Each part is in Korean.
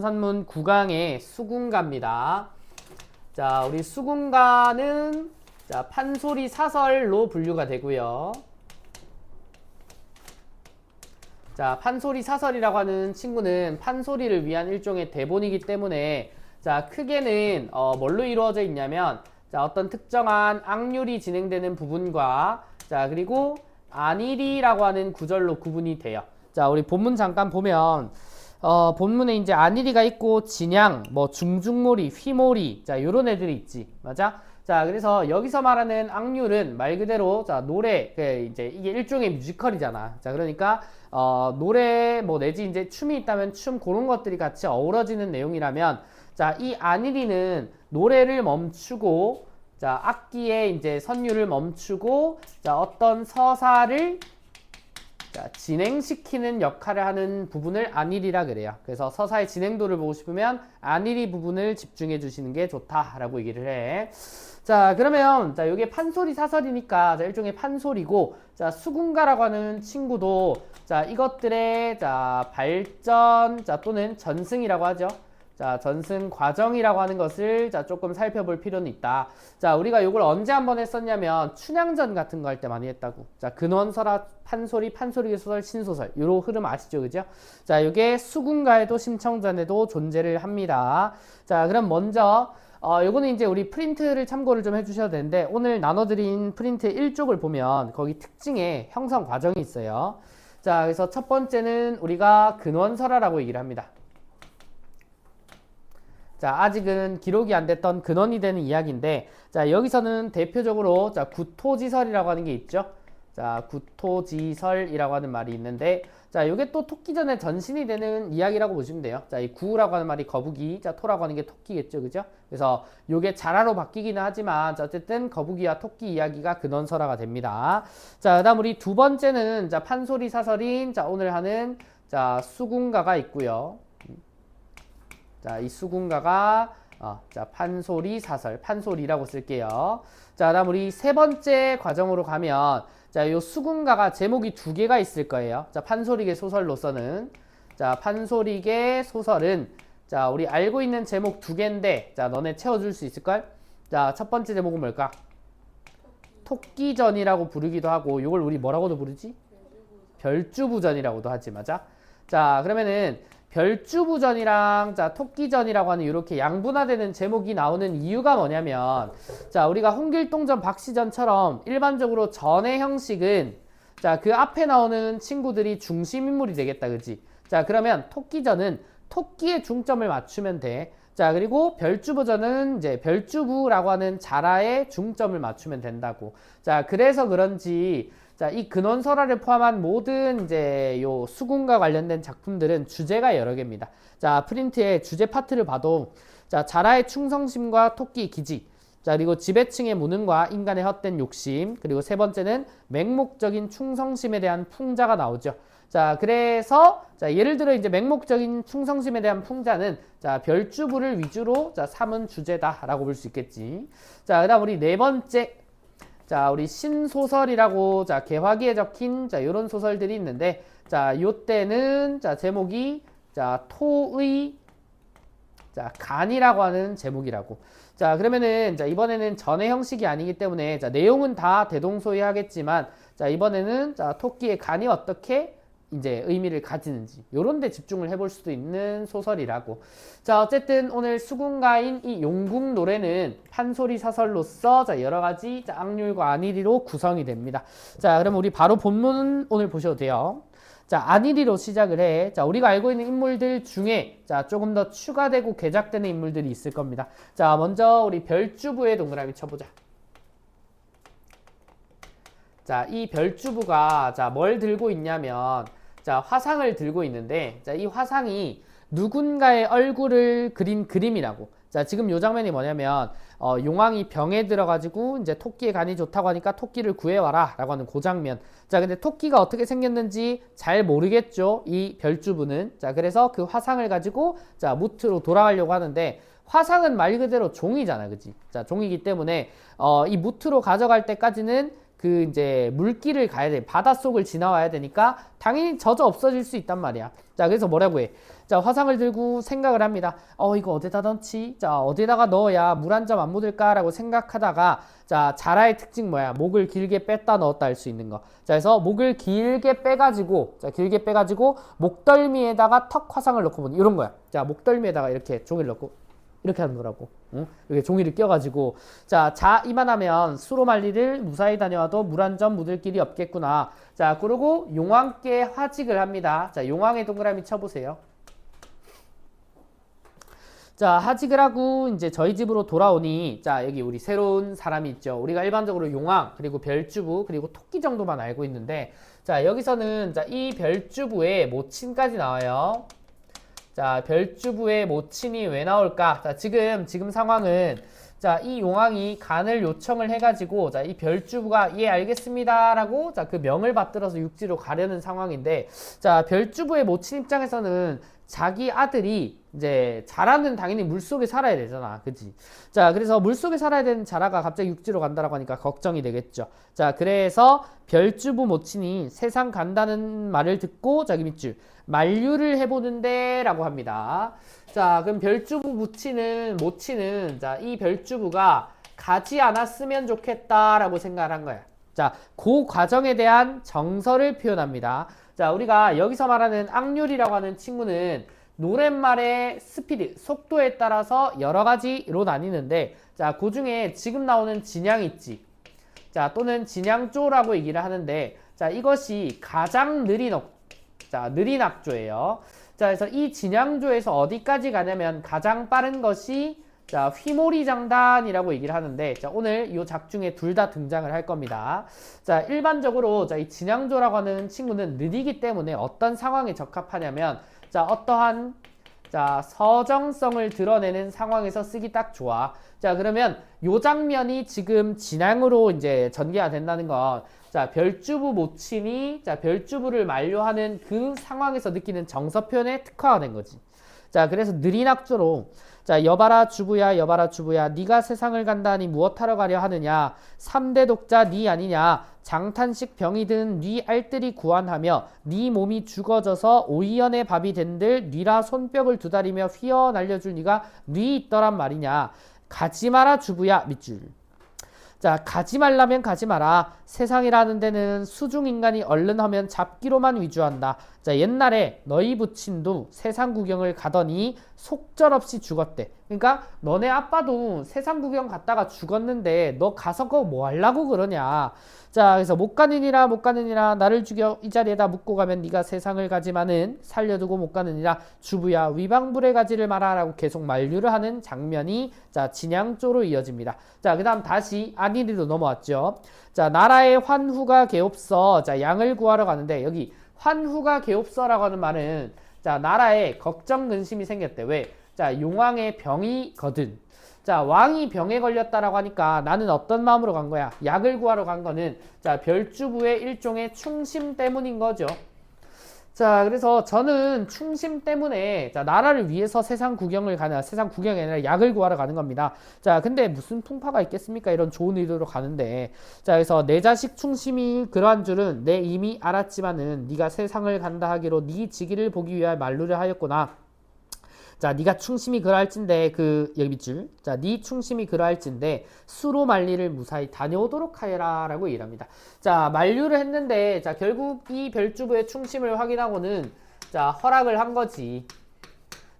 산문 9강의 수군가입니다. 자, 우리 수군가는 자, 판소리 사설로 분류가 되고요. 자, 판소리 사설이라고 하는 친구는 판소리를 위한 일종의 대본이기 때문에 자, 크게는 어, 뭘로 이루어져 있냐면 자, 어떤 특정한 악률이 진행되는 부분과 자, 그리고 안일이라고 하는 구절로 구분이 돼요. 자, 우리 본문 잠깐 보면 어, 본문에 이제 안일이가 있고 진양, 뭐 중중몰이, 휘몰이, 자 요런 애들이 있지, 맞아? 자 그래서 여기서 말하는 악률은 말 그대로 자 노래, 그 이제 이게 일종의 뮤지컬이잖아. 자 그러니까 어, 노래 뭐 내지 이제 춤이 있다면 춤 그런 것들이 같이 어우러지는 내용이라면 자 이 안일이는 노래를 멈추고 자 악기의 이제 선율을 멈추고 자 어떤 서사를 자, 진행시키는 역할을 하는 부분을 안일이라 그래요. 그래서 서사의 진행도를 보고 싶으면 안일이 부분을 집중해 주시는 게 좋다라고 얘기를 해. 자, 그러면 자, 이게 판소리 사설이니까 자, 일종의 판소리고 자, 수군가라고 하는 친구도 자, 이것들의 자, 발전 자, 또는 전승이라고 하죠. 자, 전승 과정이라고 하는 것을 자, 조금 살펴볼 필요는 있다. 자, 우리가 이걸 언제 한번 했었냐면 춘향전 같은 거 할 때 많이 했다고. 자, 근원설화, 판소리, 판소리 소설, 신소설. 요런 흐름 아시죠? 그죠? 자, 요게 수군가에도 심청전에도 존재를 합니다. 자, 그럼 먼저 어, 요거는 이제 우리 프린트를 참고를 좀 해주셔야 되는데 오늘 나눠드린 프린트 1쪽을 보면 거기 특징에 형성 과정이 있어요. 자, 그래서 첫 번째는 우리가 근원설화라고 얘기를 합니다. 자, 아직은 기록이 안 됐던 근원이 되는 이야기인데, 자, 여기서는 대표적으로, 자, 구토지설이라고 하는 게 있죠. 자, 구토지설이라고 하는 말이 있는데, 자, 이게 또 토끼전의 전신이 되는 이야기라고 보시면 돼요. 자, 이 구라고 하는 말이 거북이, 자, 토라고 하는 게 토끼겠죠. 그죠? 그래서 요게 자라로 바뀌기는 하지만, 자, 어쨌든 거북이와 토끼 이야기가 근원설화가 됩니다. 자, 그 다음 우리 두 번째는, 자, 판소리 사설인, 자, 오늘 하는, 자, 수군가가 있고요. 자, 이 수군가가 어, 자, 판소리 사설, 판소리라고 쓸게요. 자, 다음 우리 세 번째 과정으로 가면 자, 요 수군가가 제목이 두 개가 있을 거예요. 자, 판소리계 소설로서는 자, 판소리계 소설은 자, 우리 알고 있는 제목 두 개인데 자, 너네 채워 줄 수 있을 걸? 자, 첫 번째 제목은 뭘까? 토끼전이라고 부르기도 하고 요걸 우리 뭐라고도 부르지? 별주부전이라고도 하지 맞아? 자, 그러면은 별주부전이랑 자 토끼전이라고 하는 이렇게 양분화되는 제목이 나오는 이유가 뭐냐면 자 우리가 홍길동전 박시전처럼 일반적으로 전의 형식은 자 그 앞에 나오는 친구들이 중심 인물이 되겠다 그지? 자 그러면 토끼전은 토끼의 중점을 맞추면 돼자 그리고 별주부전은 이제 별주부라고 하는 자라의 중점을 맞추면 된다고. 자 그래서 그런지 자, 이 근원설화를 포함한 모든 이제 요 수군과 관련된 작품들은 주제가 여러 개입니다. 자, 프린트의 주제 파트를 봐도 자, 자라의 충성심과 토끼 기지. 자, 그리고 지배층의 무능과 인간의 헛된 욕심. 그리고 세 번째는 맹목적인 충성심에 대한 풍자가 나오죠. 자, 그래서 자, 예를 들어 이제 맹목적인 충성심에 대한 풍자는 자, 별주부를 위주로 자, 삼은 주제다라고 볼 수 있겠지. 자, 그다음 우리 네 번째 자, 우리 신소설이라고 자, 개화기에 적힌 자, 요런 소설들이 있는데 자, 요때는 자, 제목이 자, 토의 자, 간이라고 하는 제목이라고. 자, 그러면은 자, 이번에는 전의 형식이 아니기 때문에 자, 내용은 다 대동소이하겠지만 자, 이번에는 자, 토끼의 간이 어떻게 이제 의미를 가지는지 요런 데 집중을 해볼 수도 있는 소설이라고. 자 어쨌든 오늘 수군가인 이 용궁 노래는 판소리 사설로서 자 여러 가지 자, 악률과 안일이로 구성이 됩니다. 자 그럼 우리 바로 본문 오늘 보셔도 돼요. 자 안일이로 시작을 해자 우리가 알고 있는 인물들 중에 자 조금 더 추가되고 개작되는 인물들이 있을 겁니다. 자 먼저 우리 별주부의 동그라미 쳐보자. 자, 이 별주부가 자, 뭘 들고 있냐면 자, 화상을 들고 있는데 자, 이 화상이 누군가의 얼굴을 그린 그림이라고. 자, 지금 요 장면이 뭐냐면 어, 용왕이 병에 들어가지고 이제 토끼의 간이 좋다고 하니까 토끼를 구해와라 라고 하는 그 장면. 자, 근데 토끼가 어떻게 생겼는지 잘 모르겠죠. 이 별주부는. 자, 그래서 그 화상을 가지고 자 무트로 돌아가려고 하는데 화상은 말 그대로 종이잖아, 그지? 자, 종이기 때문에 어, 이 무트로 가져갈 때까지는 그 이제 물길을 가야 돼. 바닷속을 지나와야 되니까 당연히 젖어 없어질 수 있단 말이야. 자, 그래서 뭐라고 해? 자, 화상을 들고 생각을 합니다. 어, 이거 어디다 넣지? 자, 어디다가 넣어야 물 한 점 안 묻을까라고 생각하다가 자, 자라의 특징 뭐야? 목을 길게 뺐다 넣었다 할 수 있는 거. 자, 그래서 목을 길게 빼가지고, 자, 길게 빼가지고 목덜미에다가 턱 화상을 넣고 보는 이런 거야. 자, 목덜미에다가 이렇게 종이를 넣고 이렇게 하는 거라고. 응? 이렇게 종이를 껴가지고 자, 자 이만하면 수로 말리를 무사히 다녀와도 물 한 점 묻을 길이 없겠구나. 자, 그리고 용왕께 화직을 합니다. 자, 용왕의 동그라미 쳐보세요. 자, 하직을 하고 이제 저희 집으로 돌아오니 자, 여기 우리 새로운 사람이 있죠. 우리가 일반적으로 용왕, 그리고 별주부, 그리고 토끼 정도만 알고 있는데 자, 여기서는 자, 이 별주부의 모친까지 나와요. 자, 별주부의 모친이 왜 나올까? 자, 지금 지금 상황은 자, 이 용왕이 간을 요청을 해가지고 자, 이 별주부가 예 알겠습니다 라고 자, 그 명을 받들어서 육지로 가려는 상황인데 자, 별주부의 모친 입장에서는 자기 아들이 이제 자라는 당연히 물속에 살아야 되잖아. 그지? 자, 그래서 물속에 살아야 되는 자라가 갑자기 육지로 간다라고 하니까 걱정이 되겠죠. 자, 그래서 별주부 모친이 세상 간다는 말을 듣고 자기 밑줄 만류를 해보는데 라고 합니다. 자, 그럼 별주부 모친은 모친은 자, 이 별주부가 가지 않았으면 좋겠다라고 생각을 한 거야. 자, 그 과정에 대한 정서를 표현합니다. 자, 우리가 여기서 말하는 악률이라고 하는 친구는 노랫말의 스피드, 속도에 따라서 여러 가지로 나뉘는데, 자, 그 중에 지금 나오는 진양 있지. 자, 또는 진양조라고 얘기를 하는데, 자, 이것이 가장 느린 억, 자, 느린 악조예요. 자, 그래서 이 진양조에서 어디까지 가냐면 가장 빠른 것이 자, 휘모리 장단이라고 얘기를 하는데, 자, 오늘 이 작중에 둘 다 등장을 할 겁니다. 자, 일반적으로, 자, 이 진양조라고 하는 친구는 느리기 때문에 어떤 상황에 적합하냐면, 자, 어떠한, 자, 서정성을 드러내는 상황에서 쓰기 딱 좋아. 자, 그러면 요 장면이 지금 진양으로 이제 전개가 된다는 건, 자, 별주부 모친이, 자, 별주부를 만료하는 그 상황에서 느끼는 정서 표현에 특화가 된 거지. 자, 그래서 느린 악조로, 자, 여봐라 주부야 여봐라 주부야. 네가 세상을 간다니 무엇하러 가려 하느냐? 3대 독자 네 아니냐? 장탄식 병이 든 네 알뜰히 구안하며 네 몸이 죽어져서 오이연의 밥이 된들 네라 손뼉을 두다리며 휘어 날려줄 네가 네 있더란 말이냐? 가지 마라 주부야. 밑줄 자, 가지 말라면 가지 마라. 세상이라는 데는 수중 인간이 얼른 하면 잡기로만 위주한다. 자, 옛날에 너희 부친도 세상 구경을 가더니 속절없이 죽었대. 그러니까 너네 아빠도 세상 구경 갔다가 죽었는데 너 가서 그거 뭐 하려고 그러냐. 자, 그래서 못 가느니라 못 가느니라 나를 죽여 이 자리에다 묻고 가면 네가 세상을 가지만은 살려두고 못 가느니라 주부야 위방불의 가지를 마라라고 계속 만류를 하는 장면이 자, 진양조로 이어집니다. 자, 그다음 다시 안일이로 넘어왔죠. 자, 나라의 환후가 개옵서. 자, 양을 구하러 가는데 여기 환후가 개옵서라고 하는 말은 자, 나라에 걱정 근심이 생겼대. 왜? 자, 용왕의 병이거든. 자, 왕이 병에 걸렸다라고 하니까 나는 어떤 마음으로 간 거야? 약을 구하러 간 거는 자, 별주부의 일종의 충심 때문인 거죠. 자, 그래서 저는 충심 때문에 자, 나라를 위해서 세상 구경을 가는 세상 구경이 아니라 약을 구하러 가는 겁니다. 자, 근데 무슨 풍파가 있겠습니까? 이런 좋은 의도로 가는데. 자, 그래서 내 자식 충심이 그러한 줄은 내 이미 알았지만은 네가 세상을 간다 하기로 네 지기를 보기 위하여 만류를 하였구나. 자, 네가 충심이 그러할진데 그 여기 밑줄. 자, 네 충심이 그러할진데 수로 만리를 무사히 다녀오도록 하여라라고 얘기합니다. 자, 만류를 했는데 자, 결국 이 별주부의 충심을 확인하고는 자, 허락을 한 거지.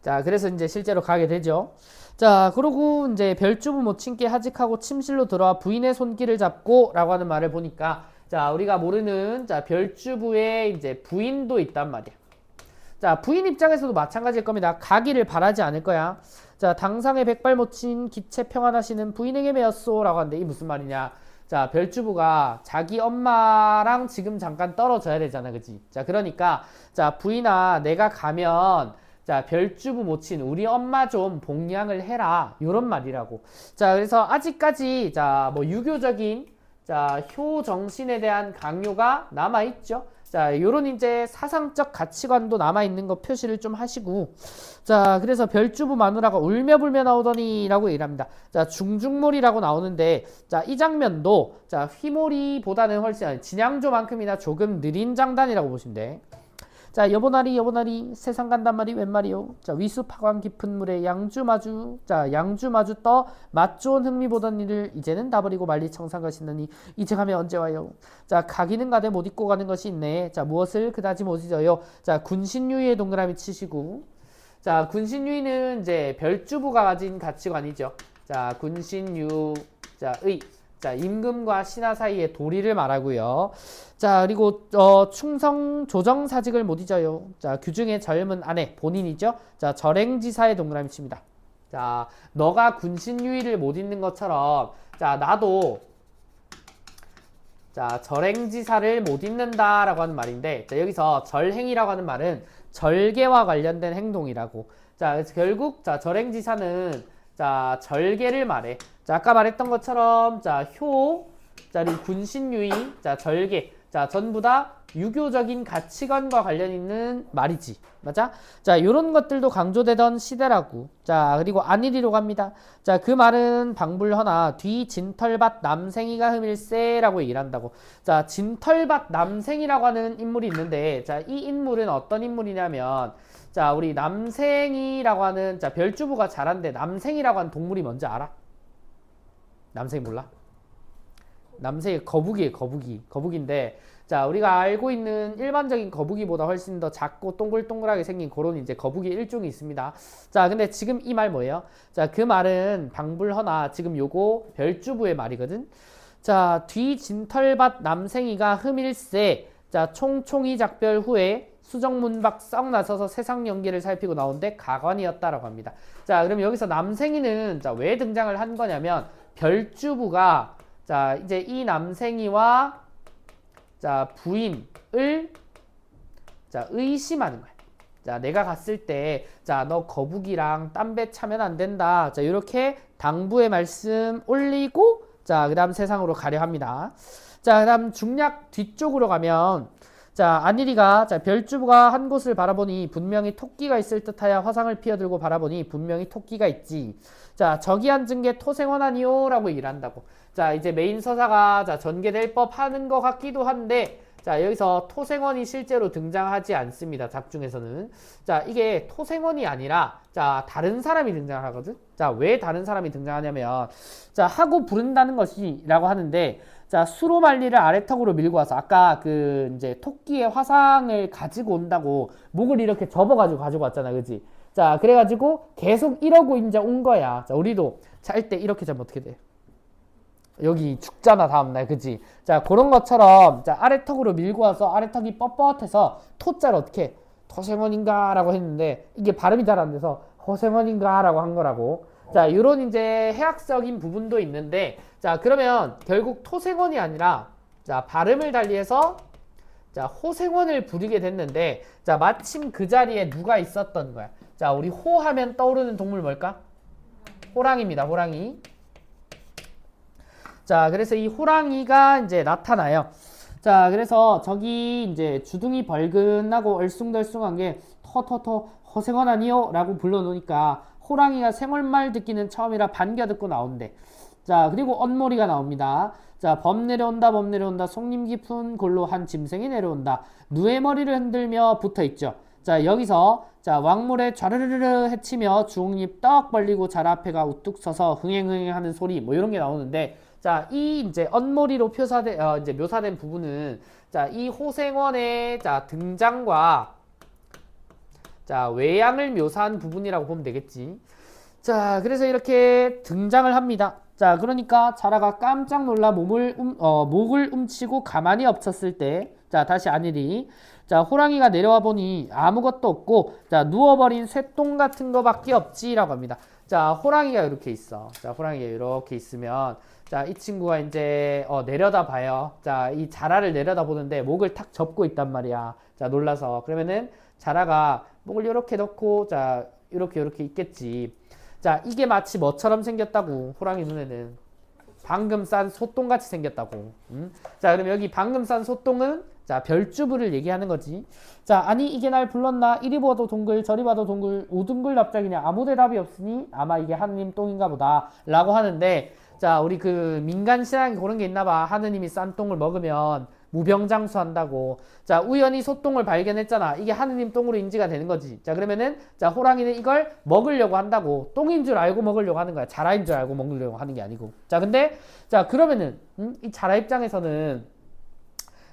자, 그래서 이제 실제로 가게 되죠. 자, 그러고 이제 별주부 모친께 하직하고 침실로 들어와 부인의 손길을 잡고라고 하는 말을 보니까 자, 우리가 모르는 자, 별주부의 이제 부인도 있단 말이야. 자, 부인 입장에서도 마찬가지일 겁니다. 가기를 바라지 않을 거야. 자, 당상의 백발 모친 기체 평안하시는 부인에게 매었소 라고 하는데 이 무슨 말이냐. 자, 별주부가 자기 엄마랑 지금 잠깐 떨어져야 되잖아. 그지? 자, 그러니까 자, 부인아 내가 가면 자, 별주부 모친 우리 엄마 좀 복양을 해라. 요런 말이라고. 자, 그래서 아직까지 자, 뭐 유교적인 자, 효 정신에 대한 강요가 남아 있죠. 자, 요런 이제 사상적 가치관도 남아 있는 거 표시를 좀 하시고 자, 그래서 별주부 마누라가 울며 불며 나오더니 라고 얘기합니다. 자, 중중몰이라고 나오는데 자, 이 장면도 자, 휘몰이보다는 훨씬 아니, 진양조만큼이나 조금 느린 장단이라고 보시면 돼. 자, 여보나리 여보나리 세상 간단 말이 웬 말이요? 자, 위수 파광 깊은 물에 양주 마주 자, 양주 마주 떠 맛 좋은 흥미 보던 일을 이제는 다 버리고 말리 청산 것이느니 이제 가면 언제 와요? 자, 가기는 가되 못 입고 가는 것이 있네. 자, 무엇을 그다지 못 잊어요? 자, 군신유의의 동그라미 치시고 자, 군신유의는 이제 별주부가 가진 가치관이죠. 자, 군신유 자, 의 자, 임금과 신하 사이의 도리를 말하고요. 자, 그리고 어, 충성 조정 사직을 못 잊어요. 자, 규중의 젊은 아내 본인이죠. 자, 절행지사의 동그라미 칩니다. 자, 너가 군신 유의를 못 잊는 것처럼 자, 나도 자, 절행지사를 못 잊는다라고 하는 말인데 자, 여기서 절행이라고 하는 말은 절개와 관련된 행동이라고. 자, 결국 자, 절행지사는 자, 절개를 말해. 자, 아까 말했던 것처럼 자, 효, 자, 그리고 군신유의, 자, 절개. 자, 전부 다 유교적인 가치관과 관련 있는 말이지. 맞아? 자, 요런 것들도 강조되던 시대라고. 자, 그리고 안일이로 갑니다. 자, 그 말은 방불허나 뒤 진털밭 남생이가 흠일세라고 얘기를 한다고. 자, 진털밭 남생이라고 하는 인물이 있는데, 자, 이 인물은 어떤 인물이냐면, 자, 우리 남생이라고 하는, 자, 별주부가 잘한데, 남생이라고 하는 동물이 뭔지 알아? 남생 몰라? 남생이 거북이에요, 거북이. 거북인데, 자, 우리가 알고 있는 일반적인 거북이보다 훨씬 더 작고 동글동글하게 생긴 그런 이제 거북이 일종이 있습니다. 자, 근데 지금 이 말 뭐예요? 자, 그 말은 방불허나 지금 요거 별주부의 말이거든. 자, 뒤 진털밭 남생이가 흠일세. 자, 총총이 작별 후에 수정문박 썩 나서서 세상 연기를 살피고 나오는데 가관이었다라고 합니다. 자, 그럼 여기서 남생이는 자, 왜 등장을 한 거냐면 별주부가 자, 이제 이 남생이와 자, 부인을 자, 의심하는 거야. 자, 내가 갔을 때, 자, 너 거북이랑 땀배 차면 안 된다. 자, 이렇게 당부의 말씀 올리고, 자, 그 다음 세상으로 가려 합니다. 자, 그 다음 중략 뒤쪽으로 가면, 자, 안일이가, 자, 별주부가 한 곳을 바라보니 분명히 토끼가 있을 듯하여 화상을 피어들고 바라보니 분명히 토끼가 있지. 자, 저기 앉은 게 토생원 아니요? 라고 얘기를 한다고. 자, 이제 메인 서사가, 자, 전개될 법 하는 것 같기도 한데, 자, 여기서 토생원이 실제로 등장하지 않습니다. 작중에서는. 자, 이게 토생원이 아니라, 자, 다른 사람이 등장하거든? 자, 왜 다른 사람이 등장하냐면, 자, 하고 부른다는 것이, 라고 하는데, 자, 수로말리를 아래턱으로 밀고 와서, 아까 그, 이제, 토끼의 화상을 가지고 온다고, 목을 이렇게 접어가지고 가지고 왔잖아. 그지? 자, 그래가지고, 계속 이러고 이제 온 거야. 자, 우리도 잘때 이렇게 자면 어떻게 돼? 여기 죽잖아 다음날. 그지? 자 그런 것처럼 자 아래턱으로 밀고 와서 아래턱이 뻣뻣해서 토자를 어떻게 토생원인가? 라고 했는데 이게 발음이 잘 안 돼서 호생원인가? 라고 한 거라고. 자 요런 이제 해학적인 부분도 있는데 자 그러면 결국 토생원이 아니라 자 발음을 달리해서 자 호생원을 부리게 됐는데 자 마침 그 자리에 누가 있었던 거야. 자 우리 호 하면 떠오르는 동물 뭘까? 호랑이입니다 호랑이 자, 그래서 이 호랑이가 이제 나타나요. 자, 그래서 저기 이제 주둥이 벌근하고 얼숭덜숭한 게 터터터 허생원 아니요? 라고 불러놓으니까 호랑이가 생얼말 듣기는 처음이라 반겨 듣고 나온대. 자, 그리고 언머리가 나옵니다. 자, 범 내려온다, 범 내려온다, 속림 깊은 골로 한 짐승이 내려온다. 누의 머리를 흔들며 붙어 있죠. 자, 여기서 자, 왕물에 좌르르르 해치며 주홍잎 떡 벌리고 잘 앞에가 우뚝 서서 흥행흥행 하는 소리 뭐 이런 게 나오는데 자, 이 이제 언머리로 표사된 어, 이제 묘사된 부분은 자, 이 호생원의 자, 등장과 자, 외양을 묘사한 부분이라고 보면 되겠지. 자, 그래서 이렇게 등장을 합니다. 자, 그러니까 자라가 깜짝 놀라 몸을 움, 어, 목을 움치고 가만히 엎쳤을 때, 자, 다시 안일이, 자, 호랑이가 내려와 보니 아무것도 없고, 자, 누워버린 쇠똥 같은 거밖에 없지라고 합니다. 자, 호랑이가 이렇게 있어. 자, 호랑이가 이렇게 있으면, 자, 이 친구가 이제 어, 내려다 봐요. 자, 이 자라를 내려다 보는데 목을 탁 접고 있단 말이야. 자, 놀라서 그러면은 자라가 목을 이렇게 넣고, 자, 이렇게 이렇게 있겠지. 자, 이게 마치 뭐처럼 생겼다고 호랑이 눈에는 방금 싼 소똥같이 생겼다고. 음? 자, 그럼 여기 방금 싼 소똥은 자, 별주부를 얘기하는 거지. 자, 아니 이게 날 불렀나? 이리 봐도 동글, 저리 봐도 동글, 오둥글 납작이냐? 아무 대답이 없으니 아마 이게 하느님 똥인가 보다. 라고 하는데, 자, 우리 그 민간 신앙이 그런 게 있나 봐. 하느님이 싼 똥을 먹으면 무병장수한다고. 자, 우연히 소똥을 발견했잖아. 이게 하느님 똥으로 인지가 되는 거지. 자, 그러면은, 자, 호랑이는 이걸 먹으려고 한다고. 똥인 줄 알고 먹으려고 하는 거야. 자라인 줄 알고 먹으려고 하는 게 아니고. 자, 근데, 자, 그러면은, 음? 이 자라 입장에서는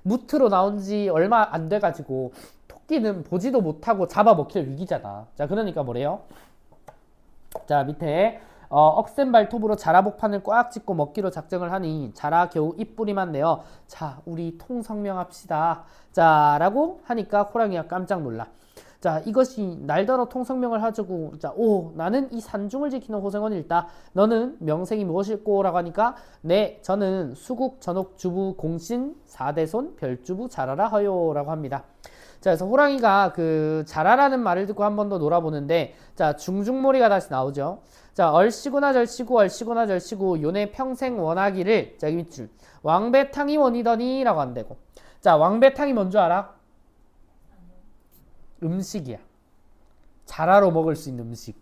무트로 나온 지 얼마 안 돼 가지고 토끼는 보지도 못하고 잡아먹힐 위기잖아. 자, 그러니까 뭐래요? 자, 밑에 어, 억센 발톱으로 자라복판을 꽉 찢고 먹기로 작정을 하니 자라 겨우 입뿌리만 내어 자, 우리 통성명합시다. 자, 라고 하니까 호랑이가 깜짝 놀라. 자, 이것이 날더러 통성명을 하자고. 자, 오, 나는 이 산중을 지키는 호생원일다. 너는 명색이 무엇일꼬? 라고 하니까, 네, 저는 수국 전옥 주부 공신 사대손 별주부 자라라 허요. 라고 합니다. 자, 그래서 호랑이가 그 자라라는 말을 듣고 한 번 더 놀아보는데, 자, 중중몰이가 다시 나오죠. 자, 얼씨구나 절씨구, 얼씨구나 절씨구, 요네 평생 원하기를, 자, 이 밑줄. 왕배탕이 원이더니, 라고 한다고. 자, 왕배탕이 뭔 줄 알아? 음식이야. 자라로 먹을 수 있는 음식.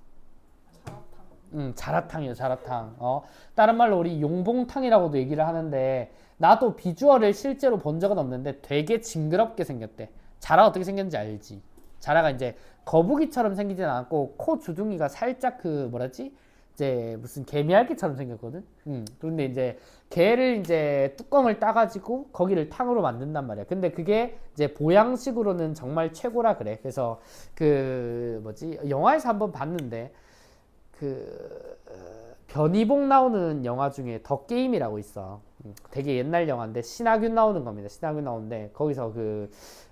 음, 자라탕이요, 자라탕. 어, 다른 말로 우리 용봉탕이라고도 얘기를 하는데, 나도 비주얼을 실제로 본 적은 없는데 되게 징그럽게 생겼대. 자라 어떻게 생겼는지 알지? 자라가 이제 거북이처럼 생기진 않았고, 코 주둥이가 살짝 그, 뭐라지? 이제 무슨 개미알기처럼 생겼거든? 음, 그런데 이제 개를 이제 뚜껑을 따가지고 거기를 탕으로 만든단 말이야. 근데 그게 이제 보양식으로는 정말 최고라 그래. 그래서 그 뭐지 영화에서 한번 봤는데 그 어, 변희봉 나오는 영화 중에 더 게임이라고 있어. 음, 되게 옛날 영화인데 신하균 나오는 겁니다. 신하균 나오는데 거기서 그,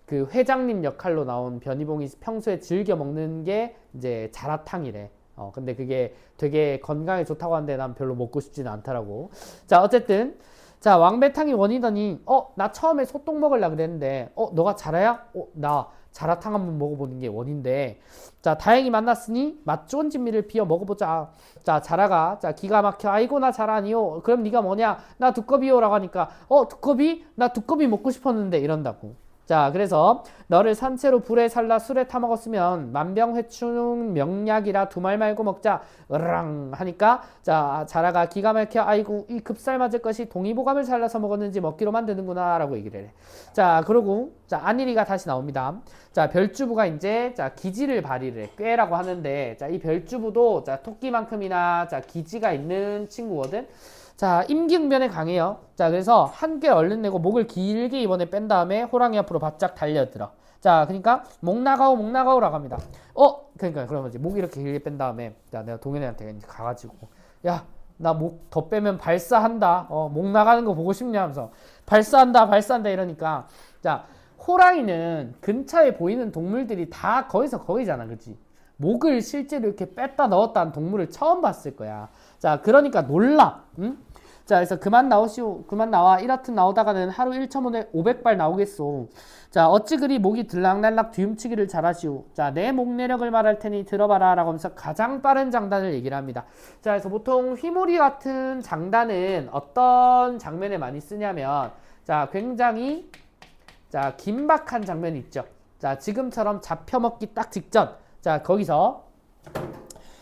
그 회장님 역할로 나온 변희봉이 평소에 즐겨 먹는 게 이제 자라탕이래. 어, 근데 그게 되게 건강에 좋다고 하는데 난 별로 먹고 싶지는 않더라고. 자, 어쨌든. 자, 왕배탕이 원이더니, 어, 나 처음에 소똥 먹으려 그랬는데, 어, 너가 자라야? 어, 나 자라탕 한번 먹어보는 게 원인데. 자, 다행히 만났으니, 맛 좋은 진미를 비워 먹어보자. 자, 자라가, 자, 기가 막혀. 아이고, 나 자라니요. 그럼 네가 뭐냐? 나 두꺼비요. 라고 하니까, 어, 두꺼비? 나 두꺼비 먹고 싶었는데. 이런다고. 자, 그래서 너를 산채로 불에 살라 술에 타 먹었으면 만병회충 명약이라 두 말 말고 먹자. 으랑 하니까 자, 자라가 기가 막혀 아이고 이 급살 맞을 것이 동의보감을 살라서 먹었는지 먹기로 만드는구나 라고 얘기를 해. 자, 그러고 자, 안일이가 다시 나옵니다. 자, 별주부가 이제 자, 기지를 발휘를 해. 꾀라고 하는데 자, 이 별주부도 자, 토끼만큼이나 자, 기지가 있는 친구거든. 자, 임기응변에 강해요. 자, 그래서 한 개 얼른 내고 목을 길게 이번에 뺀 다음에 호랑이 앞으로 바짝 달려들어. 자, 그러니까 목 나가오, 목 나가오라고 합니다. 어, 그러니까 그러면 이제 목 이렇게 길게 뺀 다음에 자, 내가 동현이한테 이제 가가지고 야, 나 목 더 빼면 발사한다. 어, 목 나가는 거 보고 싶냐 하면서 발사한다, 발사한다 이러니까 자, 호랑이는 근처에 보이는 동물들이 다 거기서 거기잖아, 그렇지? 목을 실제로 이렇게 뺐다 넣었다 한 동물을 처음 봤을 거야. 자, 그러니까 놀라. 응? 자, 그래서 그만 나오시오. 그만 나와. 이렇듯 나오다가는 하루 1.5에 500발 나오겠소. 자, 어찌 그리 목이 들락날락 뒤움치기를 잘하시오. 자, 내 목 내력을 말할 테니 들어봐라. 라고 하면서 가장 빠른 장단을 얘기를 합니다. 자, 그래서 보통 휘몰이 같은 장단은 어떤 장면에 많이 쓰냐면, 자, 굉장히, 자, 긴박한 장면이 있죠. 자, 지금처럼 잡혀먹기 딱 직전. 자, 거기서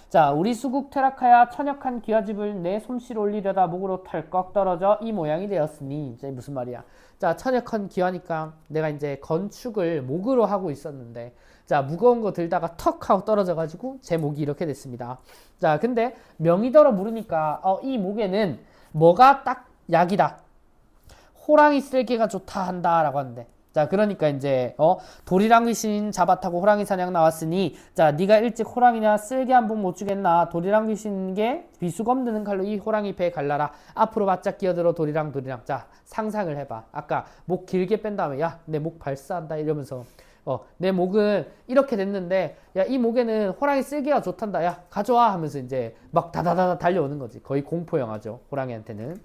자, 우리 수국 퇴락하여 천역한 기와집을 내 솜씨로 올리려다 목으로 털꺽 떨어져 이 모양이 되었으니 이제 무슨 말이야? 자, 천역한 기와니까 내가 이제 건축을 목으로 하고 있었는데 자, 무거운 거 들다가 턱 하고 떨어져 가지고 제 목이 이렇게 됐습니다. 자, 근데 명의더러 물으니까 어, 이 목에는 뭐가 딱 약이다. 호랑이 쓸개가 좋다 한다라고 하는데 자 그러니까 이제 어 돌이랑 귀신 잡아타고 호랑이 사냥 나왔으니 자 네가 일찍 호랑이냐 쓸개 한 번 못 주겠나? 돌이랑 귀신게 비수검 드는 칼로 이 호랑이 배에 갈라라. 앞으로 바짝 끼어들어 돌이랑 돌이랑. 자 상상을 해봐. 아까 목 길게 뺀 다음에 야 내 목 발사한다 이러면서 어 내 목은 이렇게 됐는데 야 이 목에는 호랑이 쓸개가 좋단다. 야 가져와 하면서 이제 막 다다다다 달려오는 거지. 거의 공포 영화죠 호랑이한테는.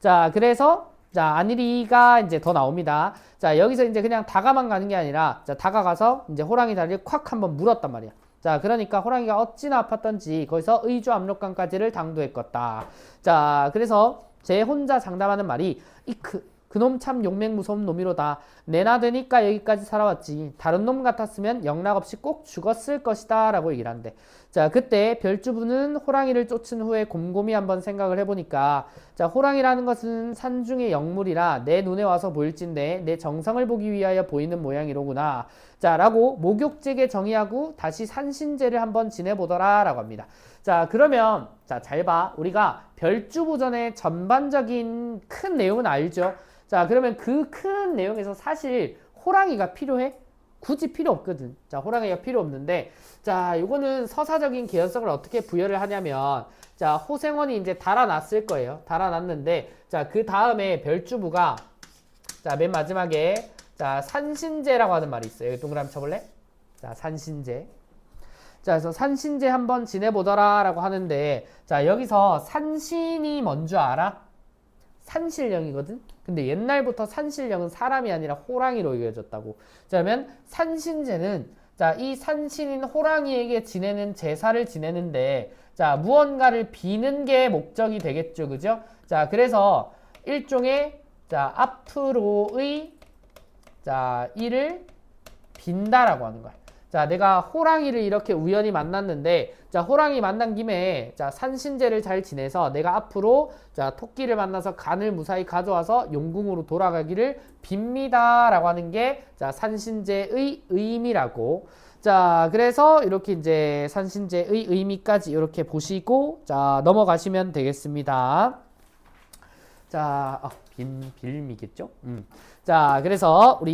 자 그래서 자, 안일이가 이제 더 나옵니다. 자, 여기서 이제 그냥 다가만 가는 게 아니라, 자, 다가가서 이제 호랑이 다리를 콱 한번 물었단 말이야. 자, 그러니까 호랑이가 어찌나 아팠던지 거기서 의주 압록강까지를 당도했겠다. 자, 그래서 제 혼자 장담하는 말이, 이 그, 그놈 참 용맹 무서운 놈이로다. 내나 되니까 여기까지 살아왔지. 다른 놈 같았으면 영락 없이 꼭 죽었을 것이다. 라고 얘기를 한대. 자, 그때 별주부는 호랑이를 쫓은 후에 곰곰이 한번 생각을 해보니까 자, 호랑이라는 것은 산중의 영물이라 내 눈에 와서 보일진데 내 정성을 보기 위하여 보이는 모양이로구나. 자, 라고 목욕제게 정의하고 다시 산신제를 한번 지내보더라. 라고 합니다. 자, 그러면 자, 잘 봐. 우리가 별주부 전의 전반적인 큰 내용은 알죠? 자, 그러면 그 큰 내용에서 사실 호랑이가 필요해? 굳이 필요 없거든. 자, 호랑이가 필요 없는데, 자, 요거는 서사적인 개연성을 어떻게 부여를 하냐면, 자, 호생원이 이제 달아났을 거예요. 달아났는데, 자, 그 다음에 별주부가, 자, 맨 마지막에, 자, 산신제라고 하는 말이 있어요. 동그라미 쳐볼래? 자, 산신제. 자, 그래서 산신제 한번 지내보더라 라고 하는데, 자, 여기서 산신이 뭔 줄 알아? 산신령이거든? 근데 옛날부터 산신령은 사람이 아니라 호랑이로 여겨졌다고. 자, 그러면 산신제는, 자, 이 산신인 호랑이에게 지내는 제사를 지내는데, 자, 무언가를 비는 게 목적이 되겠죠. 그죠? 자, 그래서 일종의, 자, 앞으로의, 자, 일을 빈다라고 하는 거야. 자, 내가 호랑이를 이렇게 우연히 만났는데, 자, 호랑이 만난 김에, 자, 산신제를 잘 지내서 내가 앞으로, 자, 토끼를 만나서 간을 무사히 가져와서 용궁으로 돌아가기를 빕니다. 라고 하는 게, 자, 산신제의 의미라고. 자, 그래서 이렇게 이제 산신제의 의미까지 이렇게 보시고, 자, 넘어가시면 되겠습니다. 자, 어, 빈, 빌미겠죠? 음. 자, 그래서 우리